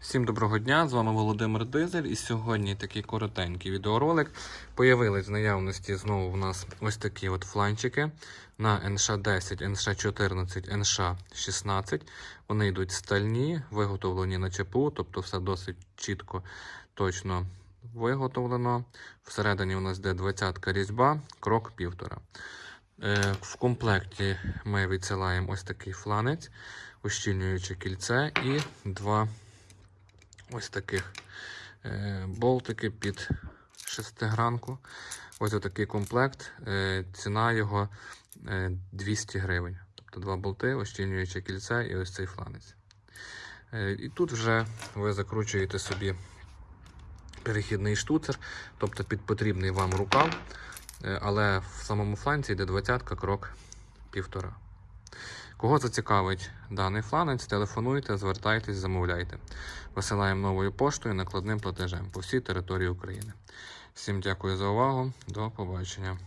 Всім доброго дня! З вами Володимир Дизель. І сьогодні такий коротенький відеоролик. Появились в наявності знову в нас ось такі от фланчики на NШ10, NШ14, NШ16. Вони йдуть стальні, виготовлені на ЧПУ, тобто все досить чітко, точно виготовлено. Всередині у нас йде 20-ка різьба, крок півтора. Е, В комплекті ми відсилаємо ось такий фланець, ущільнююче кільце і два ось таких е, болтики під шестигранку. Ось отакий комплект. Е, ціна його е, 200 гривень. Тобто два болти, ощільнююче кільце і ось цей фланець. Е, і тут вже ви закручуєте собі перехідний штуцер, тобто під потрібний вам рукав. Е, але в самому фланці йде 20 крок півтора. Кого зацікавить даний фланець, телефонуйте, звертайтесь, замовляйте. Висилаємо новою поштою накладним платежем по всій території України. Всім дякую за увагу. До побачення.